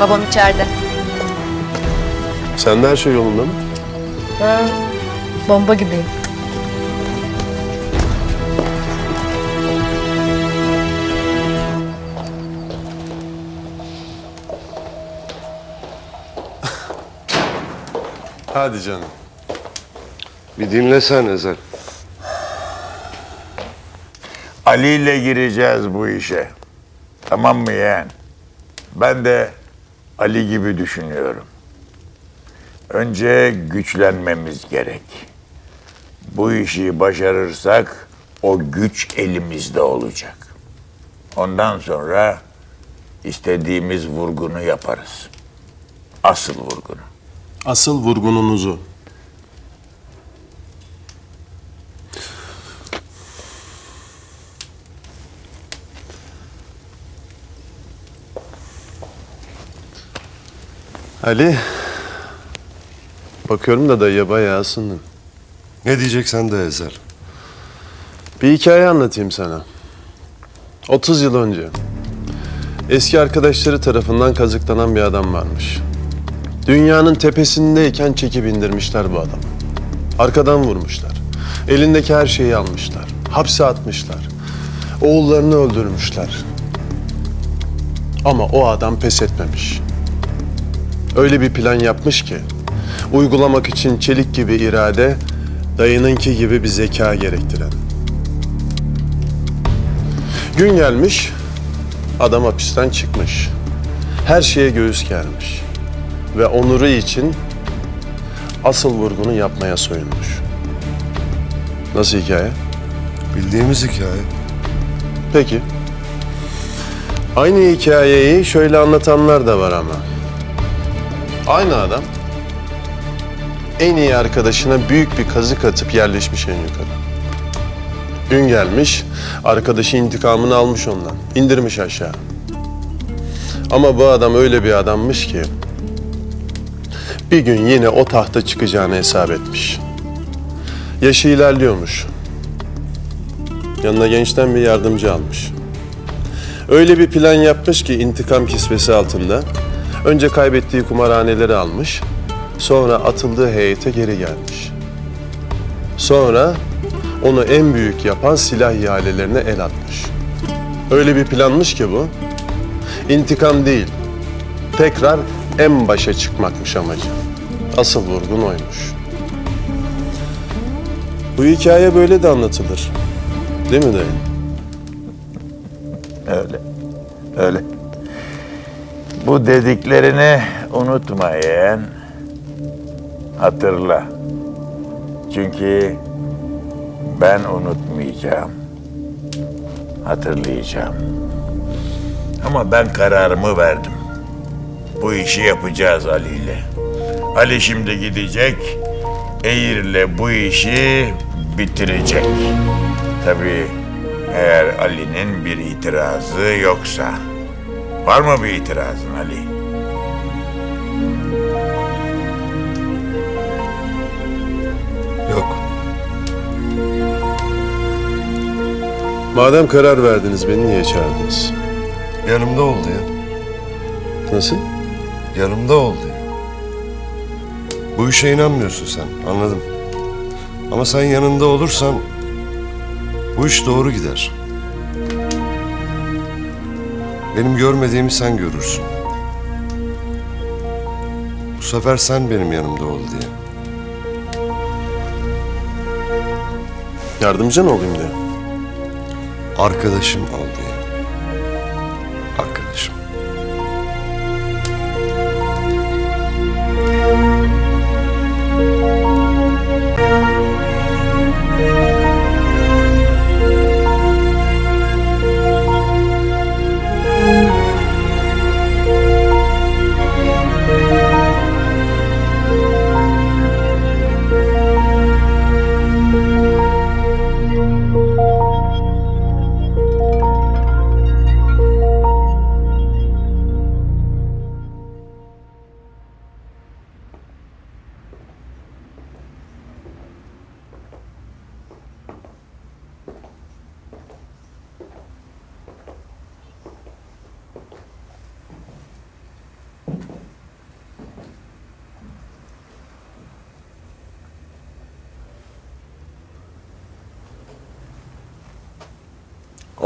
Babam içeride. Sende her şey yolunda mı? Bomba gibiyim. Hadi canım. Bir dinlesen Ezel. Ali ile gireceğiz bu işe. Tamam mı yeğen? Ben de Ali gibi düşünüyorum. Önce güçlenmemiz gerek. Bu işi başarırsak o güç elimizde olacak. Ondan sonra istediğimiz vurgunu yaparız. Asıl vurgunu. Asıl vurgununuzu. Ali. Bakıyorum da dayıya bayağı ısındın. Ne diyeceksen de Ezel. Bir hikaye anlatayım sana. 30 yıl önce eski arkadaşları tarafından kazıklanan bir adam varmış. Dünyanın tepesindeyken çekip indirmişler bu adamı. Arkadan vurmuşlar. Elindeki her şeyi almışlar. Hapse atmışlar. Oğullarını öldürmüşler. Ama o adam pes etmemiş. Öyle bir plan yapmış ki uygulamak için çelik gibi irade, dayınınki gibi bir zeka gerektiren. Gün gelmiş, adam hapisten çıkmış. Her şeye göğüs germiş. Ve onuru için asıl vurgunu yapmaya soyunmuş. Nasıl hikaye? Bildiğimiz hikaye. Peki. Aynı hikayeyi şöyle anlatanlar da var ama. Aynı adam en iyi arkadaşına büyük bir kazık atıp yerleşmiş en yukarı. Gün gelmiş, arkadaşı intikamını almış ondan. indirmiş aşağı. Ama bu adam öyle bir adammış ki bir gün yine o tahta çıkacağını hesap etmiş. Yaşı ilerliyormuş. Yanına gençten bir yardımcı almış. Öyle bir plan yapmış ki intikam kisvesi altında. Önce kaybettiği kumarhaneleri almış. Sonra atıldığı heyete geri gelmiş. Sonra onu en büyük yapan silah ihalelerine el atmış. Öyle bir planmış ki bu. İntikam değil. Tekrar en başa çıkmakmış amacı. Asıl vurgun oymuş. Bu hikaye böyle de anlatılır. Değil mi dayı? Öyle. Öyle. Bu dediklerini unutma yeğen. Hatırla. Çünkü ben unutmayacağım. Hatırlayacağım. Ama ben kararımı verdim. Bu işi yapacağız Ali ile. Ali şimdi gidecek, Eğir'le bu işi bitirecek. Tabii eğer Ali'nin bir itirazı yoksa. Var mı bir itirazın Ali? Yok. Madem karar verdiniz beni niye çağırdınız? Yanımda ol diye. Nasıl? Yanımda ol diye. Bu işe inanmıyorsun sen. Anladım. Ama sen yanında olursan bu iş doğru gider. Benim görmediğimi sen görürsün. Bu sefer sen benim yanımda ol diye. Yardımcın olayım diye. Arkadaşım ol diye.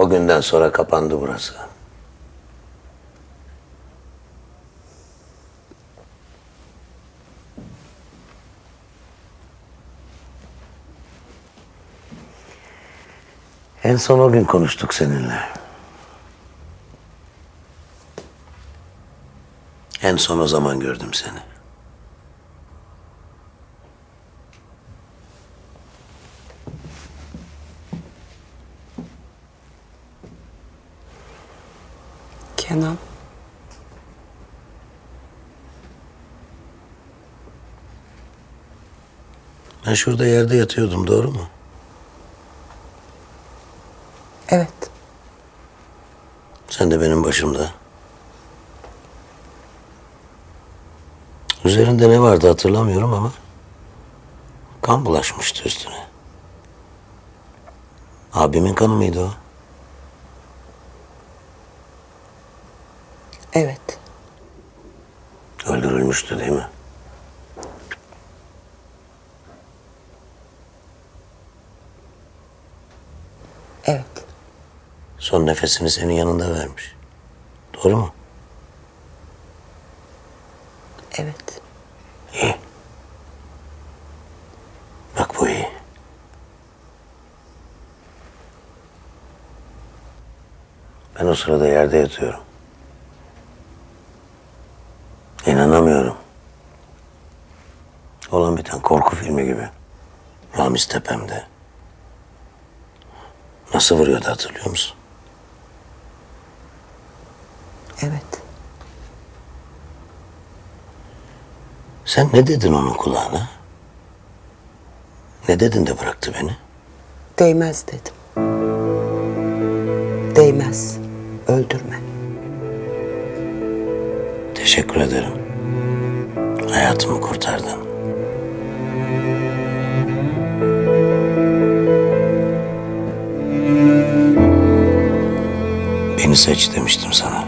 O günden sonra kapandı burası. En son o gün konuştuk seninle. En son o zaman gördüm seni. Kenan. Ben şurada yerde yatıyordum doğru mu? Evet. Sen de benim başımda. Üzerinde ne vardı hatırlamıyorum ama kan bulaşmıştı üstüne. Abimin kanı mıydı o? Evet. Öldürülmüştü değil mi? Evet. Son nefesini senin yanında vermiş. Doğru mu? Evet. İyi. Bak bu iyi. Ben o sırada yerde yatıyorum. Filmi gibi. Ramiz tepemde. Nasıl vuruyordu hatırlıyor musun? Evet. Sen ne dedin onun kulağına? Ne dedin de bıraktı beni? Değmez dedim. Değmez. Öldürme. Teşekkür ederim. Hayatımı kurtardın. Beni seç demiştim sana.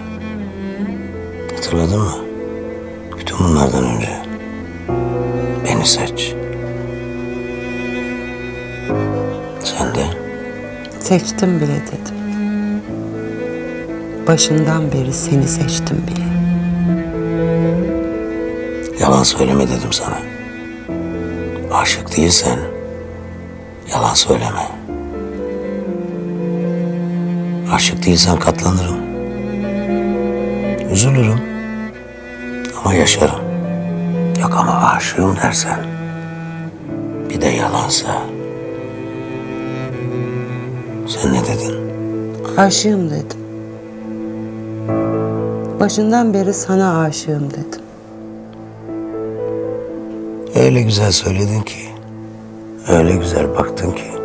Hatırladın mı? Bütün bunlardan önce. Beni seç. Sen de Seçtim bile dedim. Başından beri seni seçtim bile. yalan söyleme dedim sana. Aşık değilsen yalan söyleme. Aşık değilsen katlanırım. Üzülürüm. Ama yaşarım. Yok ama aşığım dersen bir de yalansa sen ne dedin? Aşığım dedim. Başından beri sana aşığım dedim. Öyle güzel söyledin ki, öyle güzel baktın ki,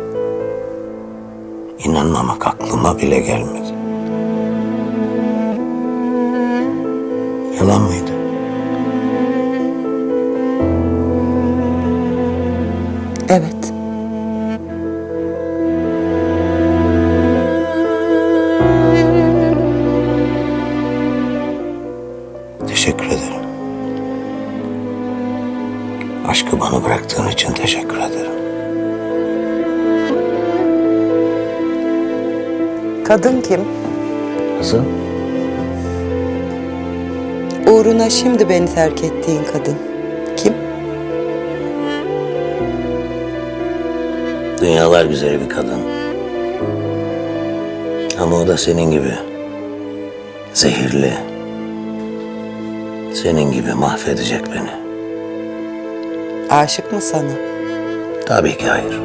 inanmamak aklıma bile gelmedi. Yalan mıydı? Evet. Kadın kim? Nasıl? Uğruna şimdi beni terk ettiğin kadın. Kim? Dünyalar güzeli bir kadın. Ama o da senin gibi. Zehirli. Senin gibi mahvedecek beni. Aşık mı sana? Tabii ki hayır.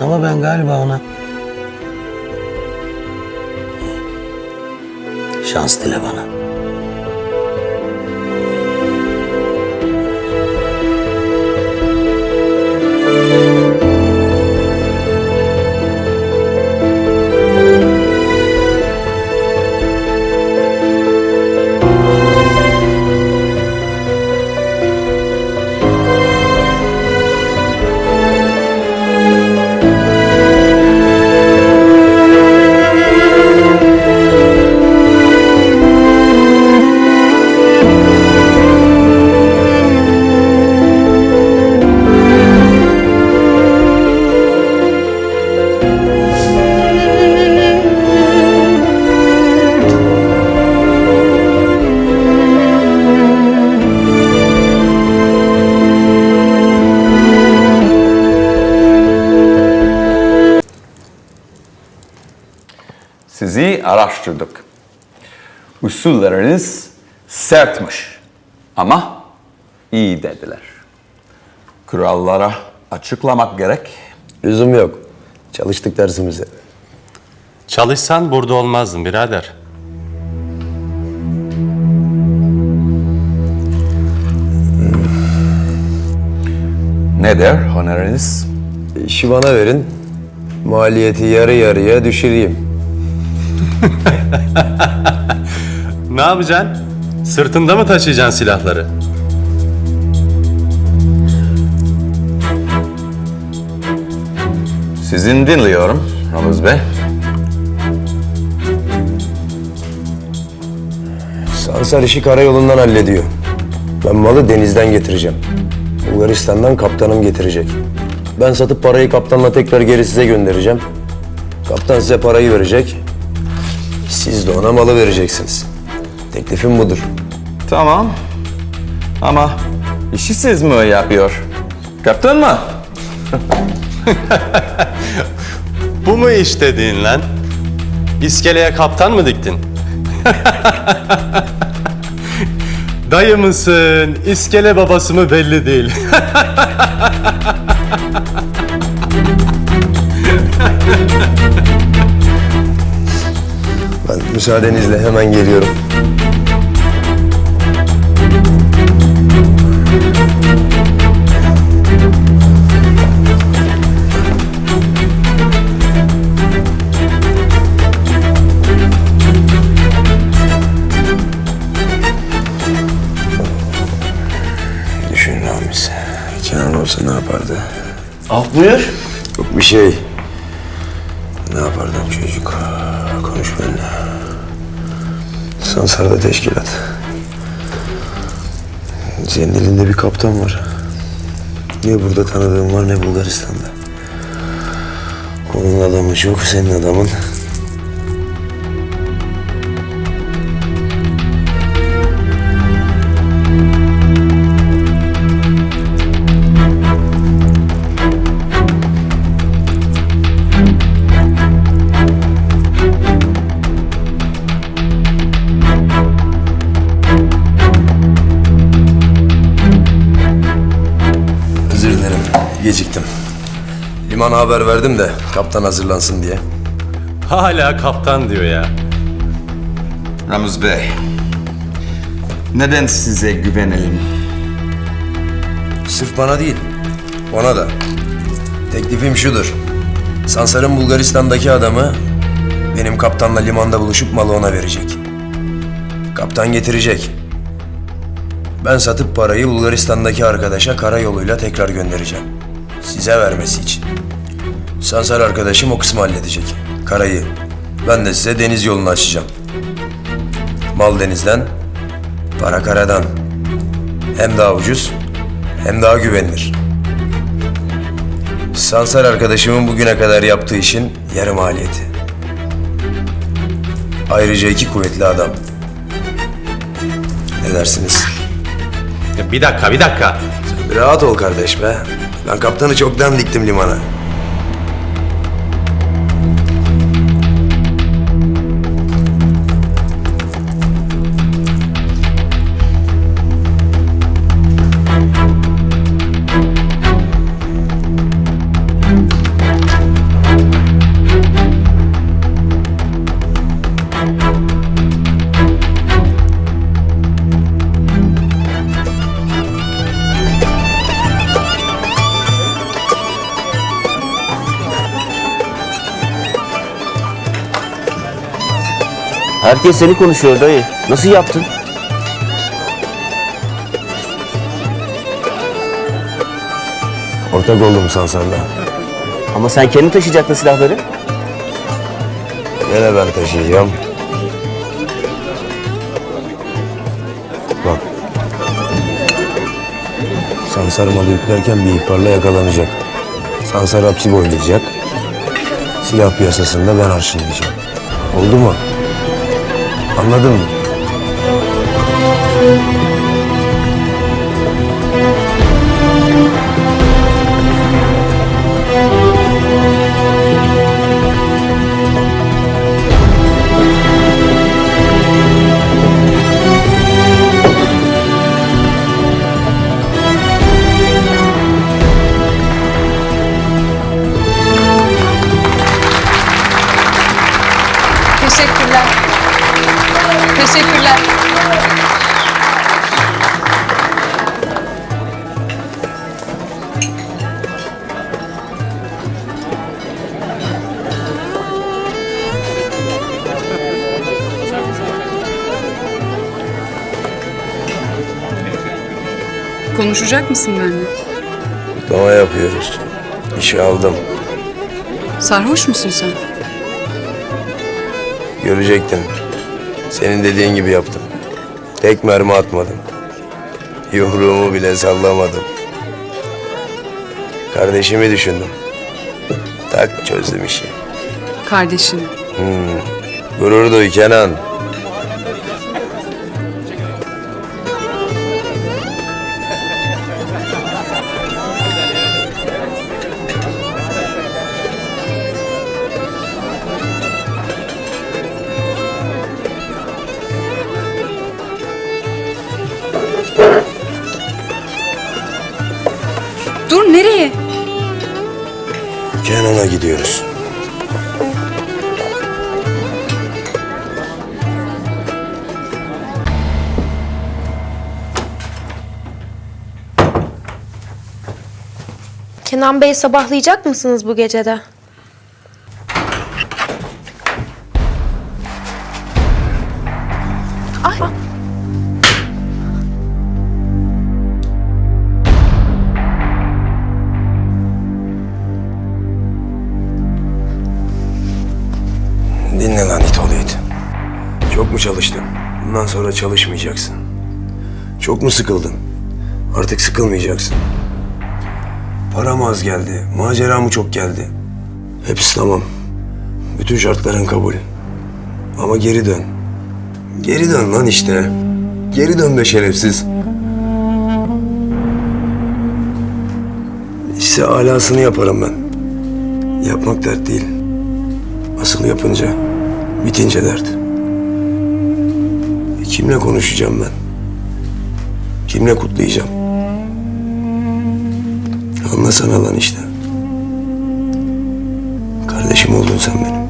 Ama ben galiba ona... Şans dile bana. Sizi araştırdık. Usulleriniz sertmiş ama iyi dediler. Kurallara açıklamak gerek. Lüzum yok. Çalıştık dersimize. Çalışsan burada olmazdın birader. Ne der honoriniz? İşi bana verin. Maliyeti yarı yarıya düşüreyim. Ne yapacaksın? Sırtında mı taşıyacaksın silahları? Sizin dinliyorum Ramız Bey. Sansar işi karayolundan hallediyor. Ben malı denizden getireceğim. Bulgaristan'dan kaptanım getirecek. Ben satıp parayı kaptanla tekrar geri size göndereceğim. Kaptan size parayı verecek. Siz de ona malı vereceksiniz. Teklifim budur. Tamam. Ama işi siz mi yapıyor? Kaptan mı? Bu mu iş dediğin lan? İskeleye kaptan mı diktin? Dayı mısın, iskele babası mı belli değil. müsaadenizle hemen geliyorum. Düşün Ramiz. Kenan olsa ne yapardı? Af buyur. Yok bir şey. Sansar'da teşkilat. Senin elinde bir kaptan var. Ne burada tanıdığım var ne Bulgaristan'da. Onun adamı çok, senin adamın. Haber verdim de kaptan hazırlansın diye. Hala kaptan diyor ya. Ramız Bey. Neden size güvenelim? Sırf bana değil, ona da. Teklifim şudur. Sansar'ın Bulgaristan'daki adamı benim kaptanla limanda buluşup malı ona verecek. Kaptan getirecek. Ben satıp parayı Bulgaristan'daki arkadaşa karayoluyla tekrar göndereceğim. Size vermesi için. Sansar arkadaşım o kısmı halledecek. Karayı. Ben de size deniz yolunu açacağım. Mal denizden, para karadan. Hem daha ucuz, hem daha güvenilir. Sansar arkadaşımın bugüne kadar yaptığı işin yarı maliyeti. Ayrıca iki kuvvetli adam. Ne dersiniz? Ya Bir dakika, bir dakika. Bir rahat ol kardeş be. Ben kaptanı çoktan diktim limana. Herkes seni konuşuyor dayı. Nasıl yaptın? Ortak oldum Sansar'la. Ama sen kendin taşıyacaktın silahları. Gene ben taşıyacağım. Bak. Sansar malı yüklerken bir ihbarla yakalanacak. Sansar hapsi boylayacak. Silah piyasasında ben arşınlayacağım. Oldu mu? Anladın mı? Konuşacak mısın benimle? Doma yapıyoruz. İşe aldım. Sarhoş musun sen? Görecektin. Senin dediğin gibi yaptım. Tek mermi atmadım. Yumruğumu bile sallamadım. Kardeşimi düşündüm. Tak çözdüm işi. Kardeşin. Gurur duy Kenan. Kenan Bey sabahlayacak mısınız bu gecede? Dinle lan it oğlu. Çok mu çalıştın? Bundan sonra çalışmayacaksın. Çok mu sıkıldın? Artık sıkılmayacaksın. Param az geldi, macera mı çok geldi? Hepsi tamam. Bütün şartların kabul. Ama geri dön. Geri dön lan işte. Geri dön be şerefsiz. İşte alasını yaparım ben. Yapmak dert değil. Asıl yapınca, bitince dert. E, Kimle konuşacağım ben? Kimle kutlayacağım? Anlasana lan işte. Kardeşim oldun sen benim.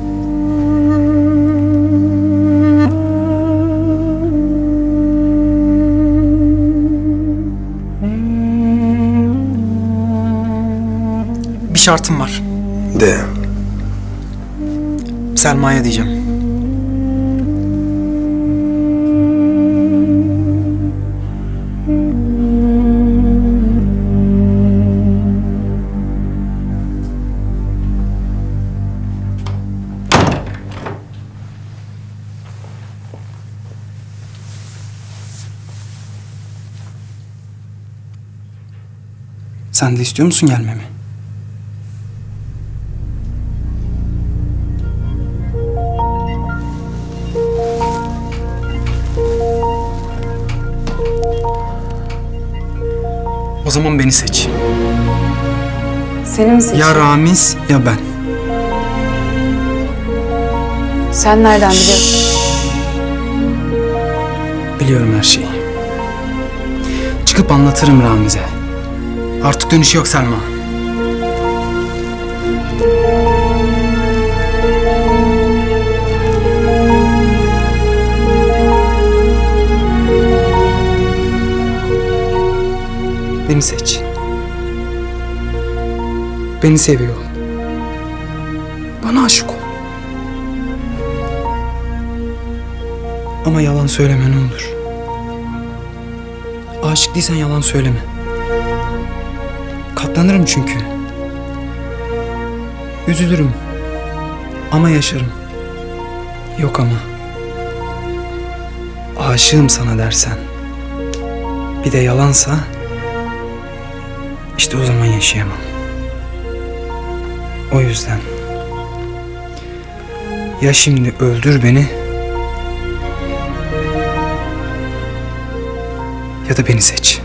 Bir şartım var. De. Selma'ya diyeceğim. İstiyor musun gelmemi? O zaman beni seç. Seni mi? Ya Ramiz ya ben. Sen nereden biliyorsun? Biliyorum her şeyi. Çıkıp anlatırım Ramiz'e. Artık dönüş yok Selma. Beni seç. Beni seviyor. Bana aşık ol. Ama yalan söyleme ne olur. Aşık değilsen yalan söyleme. Katlanırım çünkü. Üzülürüm. Ama yaşarım. Yok ama. Aşığım sana dersen. Bir de yalansa. işte o zaman yaşayamam. O yüzden. Ya şimdi öldür beni. Ya da beni seç.